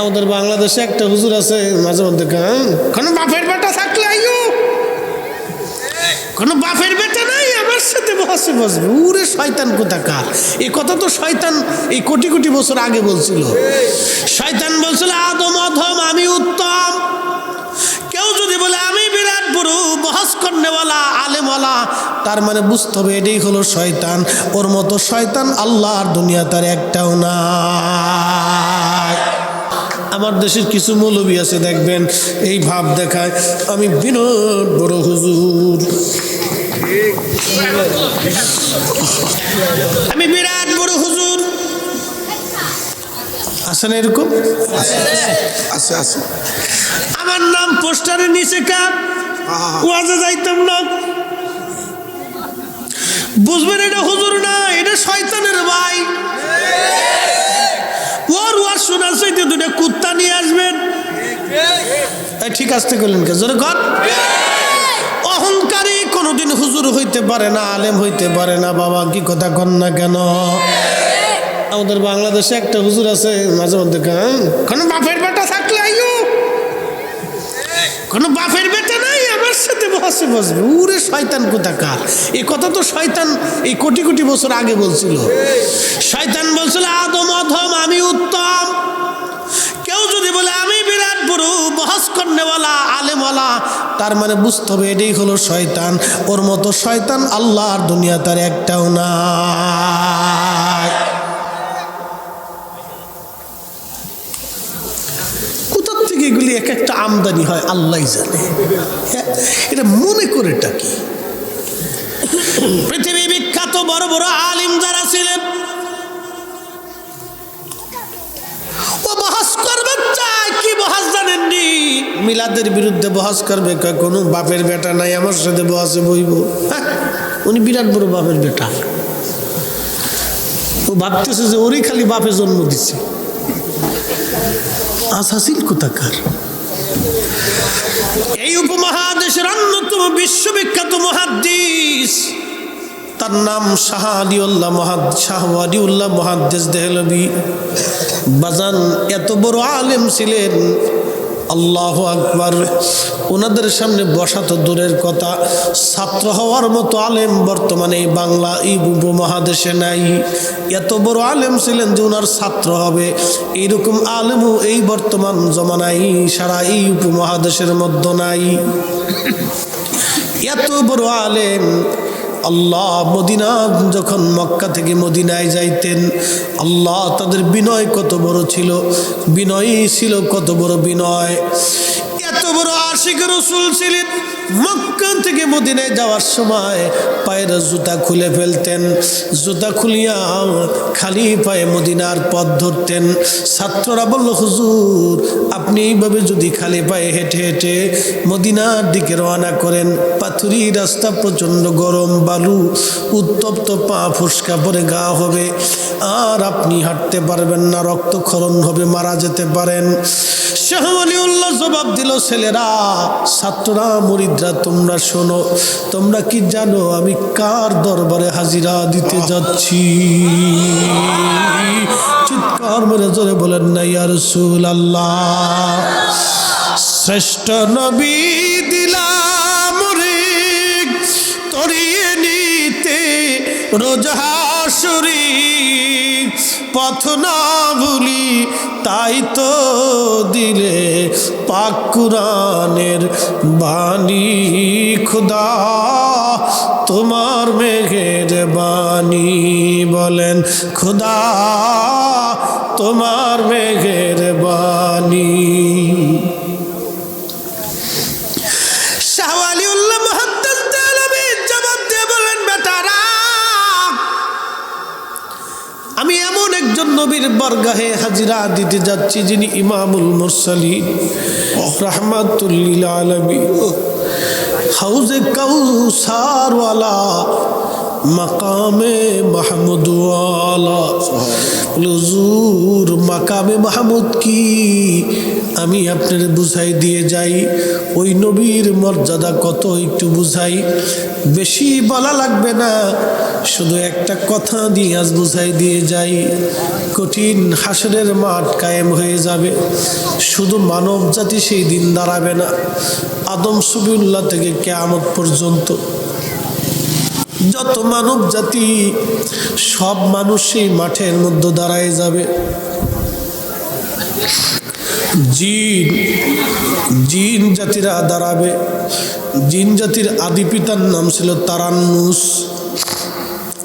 আমাদের বাংলাদেশে একটা হুজুর আছে, মাঝে মধ্যে গান কোনো বাপের বেটা থাকলে আইও কোনো বাপের বেটা নাই, আমার সাথে বসে বসবে। উরে শয়তান কোথাকার? এই কথা তো শয়তান এই কোটি কোটি বছর আগে বলছিল। শয়তান বলছিল, আদম, অধম, আমি উত্তম। কেউ যদি বলে, আমি বিরাট বড় বহস কর্নেওয়ালা আলেমওয়ালা, তার মানে বুঝতে হবে এটাই হলো শয়তান। ওর মতো শয়তান আল্লাহর দুনিয়া তার একটাও নাই আমার দেশের কিছু মৌলবী আছে, দেখবেন, এই ভাব দেখায়। আমি বিনোদ বড় হুজুর। আমি বিরাট বড় হুজুর। আছে না এরকম? আছে আছে। আমার নাম পোস্টারের নিচে কাপ ওয়াজে যাইতাম না। বুঝবেন এটা হুজুর না, এটা শয়তানের ভাই। ঠিক আসতে করলেন কে? জোরে কর অহংকারী কোনোদিন হুজুর হইতে পারে না, আলেম হইতে পারে না, বাবা কি কথা কন না কেন? আমাদের বাংলাদেশে একটা হুজুর আছে, মাঝে মধ্যে গান কোনো বাপের বেটা থাকলে আইও কোনো বাপের বেটা নাই, আমার সাথে বসে বসবে। উরে শয়তান কোথাকার? এই কথা তো শয়তান এই কোটি কোটি বছর আগে বলছিল। শয়তান আলেমওয়ালা তার মানে বুঝতে হবে এটাই হলো শয়তান। ওর মতো শয়তান আল্লাহর দুনিয়া তার একটাও নাই। কোথার থেকে এগুলি এক একটা আমদানি হয় আল্লাহ জানে। হ্যাঁ, এটা মনে করেটা কি? পৃথিবী বিখ্যাত বড় বড় আলিম যারা ছিলেন ও বহাস করবে চায় কি বহাস জানেননি মিলাদের বিরুদ্ধে বহাস করবে কোনো বাপের বেটা নাই আমার সাথে বহাসে বইব হ্যাঁ, উনি বিরাট বড় বাপের বেটা। ও ভাবতেছে যে ওরই খালি বাপে জন্ম দিচ্ছে আসাসিল কোথাকার? এই উপমহাদেশের অন্যতম বিশ্ববিখ্যাত মহাদ্দিস তার নাম শাহ আলিউল্লাহ মহাদ শাহ আলিউল্লাহ মহাদ্দেশ দেহলবি বাজান এত বড় আলেম ছিলেন আল্লাহ আকবার। ওনাদের সামনে বসা তো দূরের কথা। ছাত্র হওয়ার মতো আলেম বর্তমানে বাংলা এই উপমহাদেশে নাই। এত বড় আলেম ছিলেন যে ওনার ছাত্র হবে। এইরকম আলেমও এই বর্তমান জমানাই সারা এই উপমহাদেশের মধ্যে নাই। এত বড় আলেম আল্লাহ মদিনা, যখন মক্কা থেকে মদিনায় যাইতেন, আল্লাহ তাদের বিনয় কত বড় ছিল, বিনয়ই ছিল কত বড় বিনয়। আশিক রসুল ছিলেন। মক্কা থেকে মদিনায় যাওয়ার সময় পায়ের জুতা খুলে ফেলতেন। জুতা খুলিয়া খালি পায়ে মদিনার পথ ধরতেন। ছাত্ররা বলল, হুজুর, আপনি এইভাবে যদি খালি পায়ে হেঁটে হেঁটে মদিনার দিকে রওনা করেন, পাথুরি রাস্তা প্রচণ্ড গরম, বালু উত্তপ্ত, পা ফুসকা পরে গা হবে। আর আপনি হাঁটতে পারবেন না, রক্তক্ষরণ হবে, মারা যেতে পারেন। শাহ আলিউল্লাহ জবাব দিল, ছেলেরা, ছাত্ররা, মরিদরা, তোমরা শোনো, তোমরা কি জানো আমি কার দরবারে হাজিরা দিতে যাচ্ছি? চিৎকার মেরে জোরে বলেন, না, ইয়া রসুল আল্লাহ শ্রেষ্ঠ নবী দিলাম রে, তরিয়ে নিতে রোজহাসুরি পথ না ভুলি, তাই তো দিলে পাক কুরানের বাণী। খুদা, তোমার মেঘের বাণী বলেন, খুদা, তোমার মেঘের বাণী। নবীর বরগাহে হাজিরা দিতে যাচ্ছি যিনি ইমামুল মুরসালিন। রহমাতুল্লিল আলমী হাউজে কাউসারওয়ালা মাকামে মাহমুদওয়ালা লজুর মাকামে মাহমুদ কি? আমি আপনার বুঝাই দিয়ে যাই। ওই নবীর মর্যাদা কত একটু বুঝাই। বেশি বলা লাগবে না, শুধু একটা কথা দিয়ে আজ বুঝাই দিয়ে যাই। কঠিন হাসরের মাঠ কায়েম হয়ে যাবে, শুধু মানব জাতি সেই দিন দাঁড়াবে না। আদম সুবিউল্লাহ থেকে কেয়ামত পর্যন্ত যত মানব জাতি, সব মানুষ সেই মাঠের মধ্যে দাঁড়ায় যাবে। জিন জিন জাতিরা দাঁড়াবে। জিন জাতির আদি পিতার নাম ছিল তারান্নুস,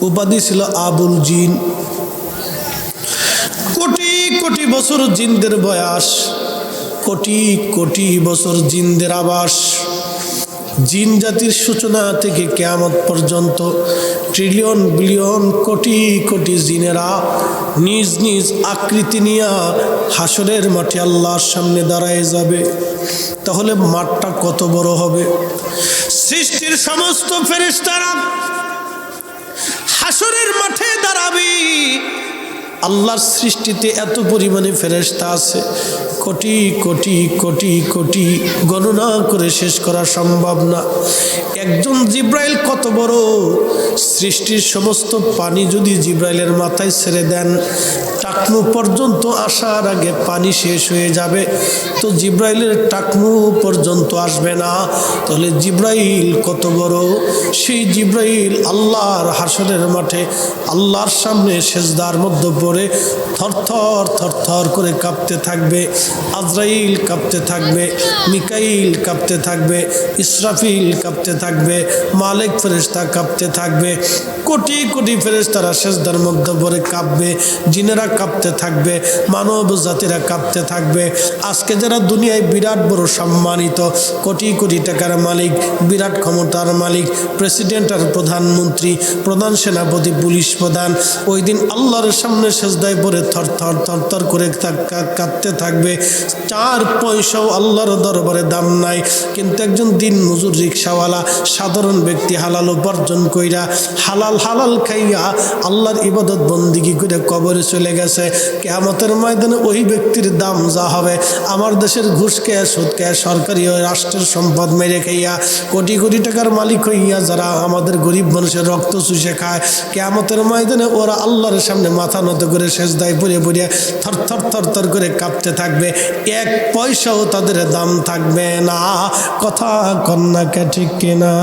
উপাধি ছিল আবুল জিন। কোটি কোটি বছর জিনদের বয়স, কোটি কোটি বছর জিনদের আবাস। জিন জাতির সূচনা থেকে কেয়ামত পর্যন্ত ট্রিলিয়ন বিলিয়ন কোটি কোটি জিনেরা নিজ নিজ আকৃতি নিয়ে হাসরের মাঠে আল্লাহর সামনে দাঁড়ায় যাবে। তাহলে মাঠটা কত বড় হবে? সৃষ্টির সমস্ত ফেরেশতারা হাসরের মাঠে দাঁড়াবি। আল্লাহর সৃষ্টিতে এত পরিমাণে ফেরেশতা আছে। কোটি কোটি কোটি কোটি গণনা করে শেষ করা সম্ভব না। একজন জিব্রাইল কত বড়? সৃষ্টির সমস্ত পানি যদি জিব্রাইলের মাথায় ছেড়ে দেন টাকনু পর্যন্ত আসার আগে পানি শেষ হয়ে যাবে। তো জিব্রাইলের টাকনু পর্যন্ত আসবে না। তাহলে জিব্রাইল কত বড়? সেই জিব্রাইল আল্লাহর হাসনের মাঠে, আল্লাহর সামনে সেজদার মধ্যে পড়ে থরথর থরথর করে কাঁপতে থাকবে, আজরাইল কাঁপতে থাকবে, মিকাইল কাঁপতে থাকবে, ইসরাফিল কাঁপতে থাকবে, মালিক ফেরেস্তা কাঁপতে থাকবে। কোটি কোটি ফেরেস্তারা সেজদার মধ্যে পড়ে কাঁপবে, জিনেরা কাঁপতে থাকবে, মানব জাতিরা কাঁপতে থাকবে। আজকে যারা দুনিয়ায় বিরাট বড় সম্মানিত, কোটি কোটি টাকার মালিক, বিরাট ক্ষমতার মালিক, প্রেসিডেন্ট আর প্রধানমন্ত্রী, প্রধান সেনাপতি, পুলিশ প্রধান, ওই দিন আল্লাহর সামনে সেজদায় পড়ে থর থর থর থর করে কাঁপতে থাকবে। চার পয়সাও আল্লাহর দরবারে দাম নাই। কিন্তু একজন দিন মজুর রিক্সাওয়ালা, সাধারণ ব্যক্তি হালাল উপার্জন কইরা হালাল হালাল খাইয়া আল্লাহর ইবাদত বন্দিগি করে কবরে চলে গেছে। কেয়ামতের ময়দানে ওই ব্যক্তির দাম যা হবে, আমার দেশের ঘুষ খেয়ে, সুদ খেয়ে, সরকারি ও রাষ্ট্রের সম্পদ মেরে খাইয়া কোটি কোটি টাকার মালিক হইয়া যারা আমাদের গরিব মানুষের রক্ত চুষে খায়, কেয়ামতের ময়দানে ওরা আল্লাহর সামনে মাথা নত করে শেষ দায় পড়ে পড়ে থর থর থর থর করে কাঁপতে থাকবে। এক পয়সাও তাদের দাম থাকবে না। কথা কন্যাকে ঠিক কিনা।